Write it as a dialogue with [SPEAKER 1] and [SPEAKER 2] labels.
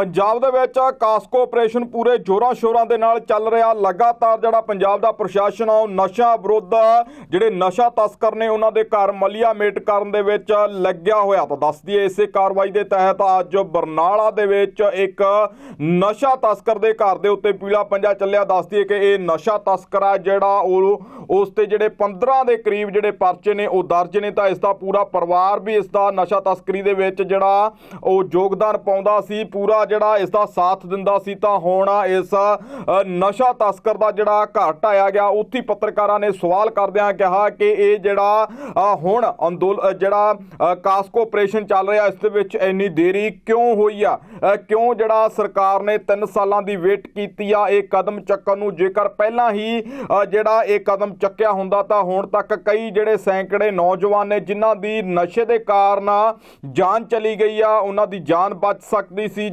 [SPEAKER 1] ਪੰਜਾਬ ਦੇ ਵਿੱਚ Kasco operation ਪੂਰੇ ਜੋਰਾਂ ਸ਼ੋਰਾਂ ਦੇ ਨਾਲ ਚੱਲ ਰਿਹਾ। ਲਗਾਤਾਰ ਜਿਹੜਾ ਪੰਜਾਬ ਦਾ ਪ੍ਰਸ਼ਾਸਨ ਆ, ਉਹ ਨਸ਼ਾ ਵਿਰੁੱਧ ਜਿਹੜੇ ਨਸ਼ਾ ਤਸਕਰ ਨੇ, ਉਹਨਾਂ ਦੇ ਘਰ ਮਲੀਆ ਮੇਟ ਕਰਨ ਦੇ ਵਿੱਚ ਲੱਗਿਆ ਹੋਇਆ। ਤਾਂ ਦੱਸ ਦਈਏ, ਇਸੇ ਕਾਰਵਾਈ ਦੇ ਤਹਿਤ ਅੱਜ ਬਰਨਾਲਾ ਦੇ ਵਿੱਚ ਇੱਕ ਨਸ਼ਾ ਤਸਕਰ ਦੇ ਘਰ ਦੇ ਉੱਤੇ ਪੀਲਾ ਪੰਜਾ ਚੱਲਿਆ। ਦੱਸ ਦਈਏ ਕਿ ਇਹ ਨਸ਼ਾ ਤਸਕਰ ਆ ਜਿਹੜਾ ਉਹ, ਉਸ ਤੇ ਜਿਹੜੇ 15 ਦੇ ਕਰੀਬ ਜਿਹੜੇ ਪਰਚੇ ਨੇ, ਉਹ ਦਰਜ ਨੇ। ਤਾਂ ਇਸ ਦਾ ਪੂਰਾ ਪਰਿਵਾਰ ਵੀ ਇਸ ਦਾ ਨਸ਼ਾ ਤਸਕਰੀ ਦੇ ਵਿੱਚ ਜਿਹੜਾ ਉਹ ਯੋਗਦਾਨ ਪਾਉਂਦਾ ਸੀ। ਪੂਰਾ ਜਿਹੜਾ ਇਸ ਦਾ ਸਾਥ ਦਿੰਦਾ ਸੀ ਤਾਂ ਹੁਣ ਇਸ ਨਸ਼ਾ ਤਸਕਰ ਦਾ ਜਿਹੜਾ ਘਰ ਢਾਇਆ ਗਿਆ ਉੱਥੇ ਪੱਤਰਕਾਰਾਂ ਨੇ ਸਵਾਲ ਕਰਦਿਆਂ ਕਿਹਾ ਕਿ ਇਹ ਜਿਹੜਾ ਹੁਣ ਅੰਦੋਲ ਜਿਹੜਾ ਅ, ਕਾਸਕੋ ਆਪਰੇਸ਼ਨ ਚੱਲ ਰਿਹਾ ਇਸ ਦੇ ਵਿੱਚ ਇੰਨੀ ਦੇਰੀ ਕਿਉਂ ਹੋਈ ਆ? ਕਿਉਂ ਜਿਹੜਾ ਸਰਕਾਰ ਨੇ 3 ਸਾਲਾਂ ਦੀ ਵੇਟ ਕੀਤੀ ਆ ਇਹ ਕਦਮ ਚੱਕਣ ਨੂੰ? ਜੇਕਰ ਪਹਿਲਾਂ ਹੀ ਜਿਹੜਾ ਇਹ ਕਦਮ ਚੱਕਿਆ ਹੁੰਦਾ ਤਾਂ ਹੁਣ ਤੱਕ ਕਈ ਜਿਹੜੇ ਸੈਂਕੜੇ ਨੌਜਵਾਨ ਨੇ ਜਿਨ੍ਹਾਂ ਦੀ ਨਸ਼ੇ ਦੇ ਕਾਰਨ ਜਾਨ ਚਲੀ ਗਈ ਆ ਉਹਨਾਂ ਦੀ ਜਾਨ ਬਚ ਸਕਦੀ ਸੀ।